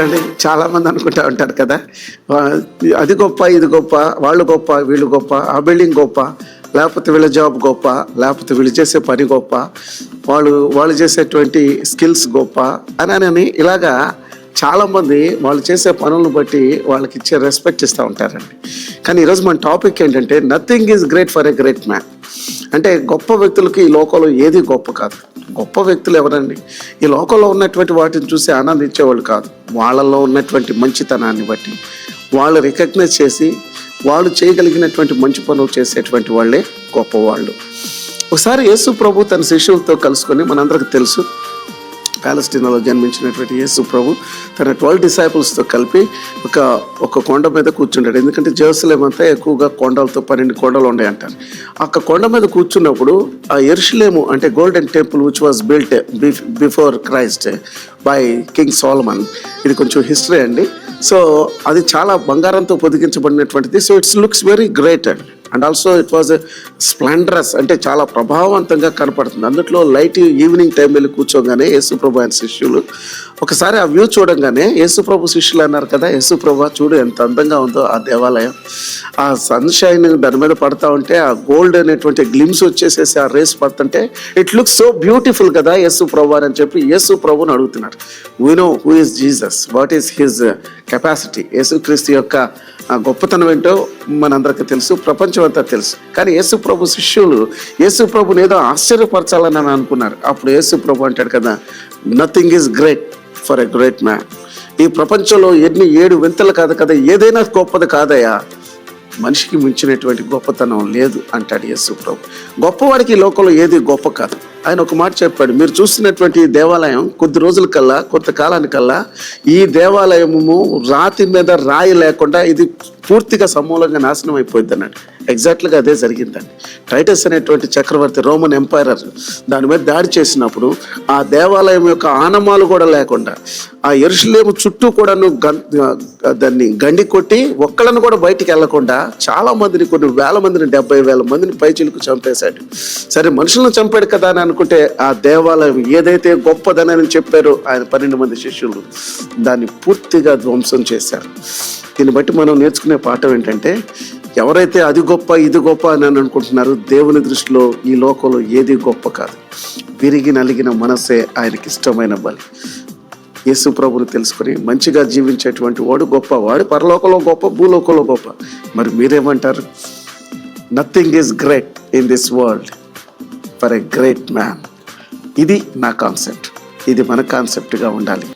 ఏమండి చాలా మంది అనుకుంటా ఉంటారు కదా. అది గొప్ప ఇది గొప్ప వాళ్ళు గొప్ప వీళ్ళు గొప్ప ఆ బిల్డింగ్ గొప్ప లేకపోతే వీళ్ళ జాబ్ గొప్ప లేకపోతే వీళ్ళు చేసే పని గొప్ప వాళ్ళు వాళ్ళు చేసేటువంటి స్కిల్స్ గొప్ప అని అని ఇలాగా చాలామంది వాళ్ళు చేసే పనులను బట్టి వాళ్ళకి ఇచ్చే రెస్పెక్ట్ ఇస్తూ ఉంటారండి. కానీ ఈరోజు మన టాపిక్ ఏంటంటే nothing is great for a great man అంటే గొప్ప వ్యక్తులకి ఈ లోకంలో ఏది గొప్ప కాదు. గొప్ప వ్యక్తులు ఎవరండి? ఈ లోకంలో ఉన్నటువంటి వాటిని చూసి ఆనందించేవాళ్ళు కాదు. వాళ్ళల్లో ఉన్నటువంటి మంచితనాన్ని బట్టి వాళ్ళు రికగ్నైజ్ చేసి వాళ్ళు చేయగలిగినటువంటి మంచి పనులు చేసేటువంటి వాళ్ళే గొప్పవాళ్ళు. ఒకసారి యేసు ప్రభు తన శిష్యులతో కలుసుకొని మనందరికి తెలుసు పాలస్టీనాలో జన్మించినటువంటి యేసు ప్రభు తన ట్వెల్వ్ డిసైపుల్స్తో కలిపి ఒక ఒక కొండ మీద కూర్చుంటాడు. ఎందుకంటే జెరూసలేం అంతా ఎక్కువగా కొండలతో పన్నెండు కొండలు ఉన్నాయి అంటారు ఆ కొండ మీద కూర్చున్నప్పుడు ఆ ఎరుషులేము అంటే golden temple which was built before Christ by king Solomon ఇది కొంచెం హిస్టరీ అండి. సో అది చాలా బంగారంతో పొదిగించబడినటువంటిది. So it's looks very great and. And also it was splendorous అంటే చాలా ప్రభావవంతంగా కనపడుతుంది. అందులో లైట్ ఈవినింగ్ టైం వెళ్ళి కూర్చోగానే యేసుప్రభు ఆయన శిష్యులు ఒకసారి ఆ వ్యూ చూడంగానే యేసుప్రభు శిష్యులు అన్నారు కదా యేసుప్రభు చూడు ఎంత అందంగా ఉందో ఆ దేవాలయం. ఆ సన్షైన్ దాని మీద పడతా ఉంటే ఆ గోల్డ్ అనేటువంటి గ్లిమ్స్ వచ్చేసేసి ఆ రేస్ పడుతుంటే ఇట్ లుక్స్ సో బ్యూటిఫుల్ కదా యేసు ప్రభు అని చెప్పి యేసు ప్రభుని అడుగుతున్నారు. We know who is Jesus what is his capacity యేసుక్రీస్తు యొక్క ఆ గొప్పతనం ఏంటో మనందరికీ తెలుసు ప్రపంచం అంతా తెలుసు. కానీ యేసు ప్రభు శిష్యులు యేసు ప్రభుని ఏదో ఆశ్చర్యపరచాలని అని అనుకున్నారు. అప్పుడు యేసు ప్రభు అంటాడు కదా nothing is great for a great man ఈ ప్రపంచంలో ఎన్ని ఏడు వింతలు కాదు కదా ఏదైనా గొప్పది కాదయా మనిషికి మించినటువంటి గొప్పతనం లేదు అంటాడు యేసు ప్రభు. గొప్పవాడికి ఈ లోకంలో ఏది గొప్ప కాదు. ఆయన ఒక మాట చెప్పాడు. మీరు చూస్తున్నటువంటి ఈ దేవాలయం కొద్ది రోజుల కల్లా కొంతకాలానికల్లా ఈ దేవాలయము రాతి మీద రాయి లేకుండా ఇది పూర్తిగా సమూలంగా నాశనం అయిపోయింది అన్నాడు. ఎగ్జాక్ట్గా అదే జరిగిందండి. టైటస్ అనేటువంటి చక్రవర్తి రోమన్ ఎంపైరర్ దాని మీద దాడి చేసినప్పుడు ఆ దేవాలయం యొక్క ఆనమాలు కూడా లేకుండా ఆ ఎరుసలేము చుట్టూ కూడాను దాన్ని గండి కొట్టి ఒక్కళ్ళను కూడా బయటికి వెళ్ళకుండా చాలా మందిని కొన్ని వేల మందిని డెబ్బై వేల మందిని పైచిలకు చంపేశాడు. సరే మనుషులను చంపాడు కదా అని అనుకుంటే ఆ దేవాలయం ఏదైతే గొప్పదని అని చెప్పారో ఆయన పన్నెండు మంది శిష్యులు దాన్ని పూర్తిగా ధ్వంసం చేశారు. దీన్ని బట్టి మనం నేర్చుకునే పాఠం ఏంటంటే ఎవరైతే అది గొప్ప ఇది గొప్ప అని అనుకుంటున్నారో దేవుని దృష్టిలో ఈ లోకంలో ఏది గొప్ప కాదు. విరిగి నలిగిన మనసే ఆయనకి ఇష్టమైన బలి. యేసు ప్రభుని తెలుసుకొని మంచిగా జీవించేటువంటి వాడు గొప్ప వాడు పరలోకంలో గొప్ప భూలోకంలో గొప్ప. మరి మీరేమంటారు? Nothing is great in this world for a great man ఇది నా కాన్సెప్ట్ ఇది మన కాన్సెప్ట్గా ఉండాలి.